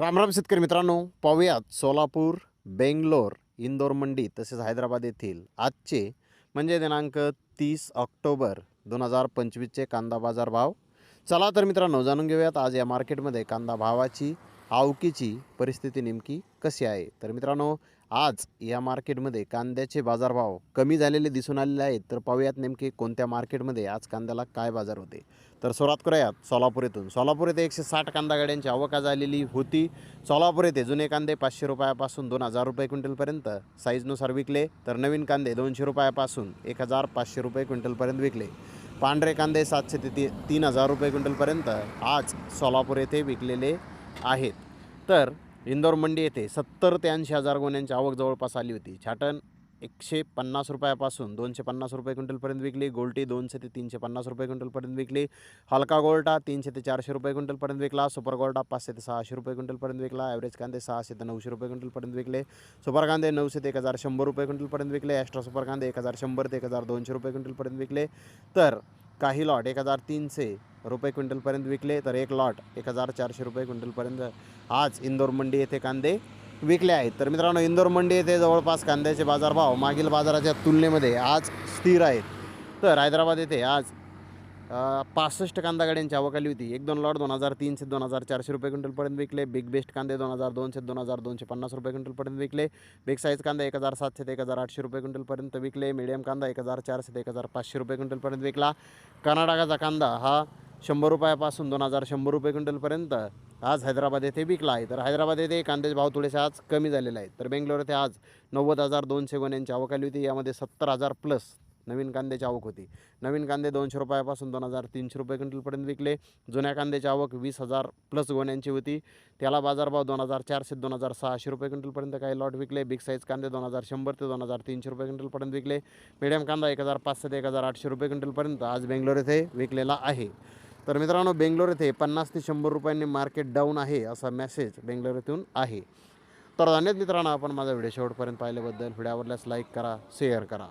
रामराम शेतकरी मित्रांनो पाहूयात सोलापूर बेंगलोर इंदोर मंडी तसेच हैदराबाद येथील आजचे म्हणजे दिनांक तीस ऑक्टोबर दोन हजार पंचवीसचे कांदा बाजार भाव. चला तर मित्रांनो जाणून घेऊयात आज या मार्केटमध्ये कांदा भावाची आवकीची परिस्थिती नेमकी कशी आहे? तर मित्रांनो आज या मार्केटमध्ये कांद्याचे बाजारभाव कमी झालेले दिसून आलेले आहेत. तर पाहूयात नेमके कोणत्या मार्केटमध्ये आज कांद्याला काय बाजार होते. तर सुरुवात करूयात सोलापूर येथून. सोलापूर येथे एकशे साठ कांदा गाड्यांची आवक झालेली आलेली होती. सोलापूर येथे जुने कांदे पाचशे रुपयापासून दोन हजार रुपये क्विंटलपर्यंत साईजनुसार विकले. तर नवीन कांदे दोनशे रुपयापासून एक हजार पाचशे रुपये क्विंटलपर्यंत विकले. पांढरे कांदे सातशे ते ती तीन हजार रुपये क्विंटलपर्यंत आज सोलापूर येथे विकलेले आहेत. तर इंदोर मंडी येथे सत्तर ते ऐंशी हजार गोण्यांची आवक जवळपास आली होती. छाटण एकशे पन्नास रुपयापासून दोनशे पन्नास रुपये क्विंटलपर्यंत विकली. गोल्टी दोनशे ते तीनशे पन्नास रुपये क्विंटलपर्यंत विकली. हलका गोल्टा तीनशे ते चारशे रुपये क्विंटलपर्यंत विकला. सुपर गोल्टा पाचशे ते सहाशे रुपये क्विंटलपर्यंत विकला. ॲव्हरेज कांदे सहाशे ते नऊशे रुपये क्विंटलपर्यंत विकले. सुपर कांदे नऊशे ते एक हजार शंभर रुपये क्विंटलपर्यंत विकले. ॲस्ट्रा सुपर कांदे एक हजार शंभर ते एक हजार दोनशे रुपये क्विंटलपर्यंत विकले. तर काही लॉट एक हजार तीनशे रुपये क्विंटलपर्यंत विकले तर एक लॉट एक हजार चारशे रुपये क्विंटलपर्यंत आज इंदोर मंडी येथे कांदे विकले आहेत. तर मित्रांनो इंदोर मंडी येथे जवळपास कांद्याचे बाजारभाव मागील बाजाराच्या तुलनेमध्ये आज स्थिर आहेत. तर हैदराबाद येथे आज पासष्ट कांदा गाड्यांची आवक आली होती. एक दोन लॉट दोन हजार तीनशे दोन हजार चारशे रुपये क्विंटलपर्यंत विकले. बिग बेस्ट कांदे दोन हजार दोनशे दोन हजार दोनशे पन्नास रुपये क्विंटलपर्यंत विकले. बिग साईज कांदा एक हजार सातशे ते एक हजार आठशे रुपये क्विंटलपर्यंत विकले. मीडियम कांदा एक हजार चारशे ते एक हजार पाचशे रुपये क्विंटलपर्यंत विकला. कर्नाटकाचा कांदा हा शंभर रुपयापासून दोन हजार शंभर रुपये क्विंटलपर्यंत आज हैदराबाद येथे विकला आहे. तर हैदराबाद येथे कांद्याचे भाव थोडेसे आज कमी झालेले आहेत. तर बेंगलोर येथे आज नव्वद हजार दोनशे गोण्यांची आवक आली होती. यामध्ये सत्तर हजार प्लस नवीन कांद्याची आवक होती. नवीन कांदे दोनशे रुपयापासून दोन हजार तीनशे रुपये क्विंटलपर्यंत विकले. जुन्या कांद्याची आवक वीस हजार प्लस गोण्यांची होती. त्याला बाजारभाव दोन हजार चारशे दोन हजार सहाशे रुपये क्विंटलपर्यंत काही लॉट विकले. बिग साईज कांदे दोन हजार शंभर ते दोन हजार तीनशे रुपये क्विंटलपर्यंत विकले. मिडियम कांदा एक हजार पाचशे ते एक हजार आठशे रुपये क्विंटलपर्यंत आज बेंगलोर येथे विकलेला आहे. तर मित्रांनो बेंगलोर येथे पन्नास ते शंभर रुपयांनी मार्केट डाऊन आहे असा मेसेज बेंगलोर येथून आहे. तर धन्यवाद मित्रांनो आपण माझा व्हिडिओ शेवटपर्यंत पाहिल्याबद्दल. व्हिडिओ आवडल्यास लाईक करा शेअर करा.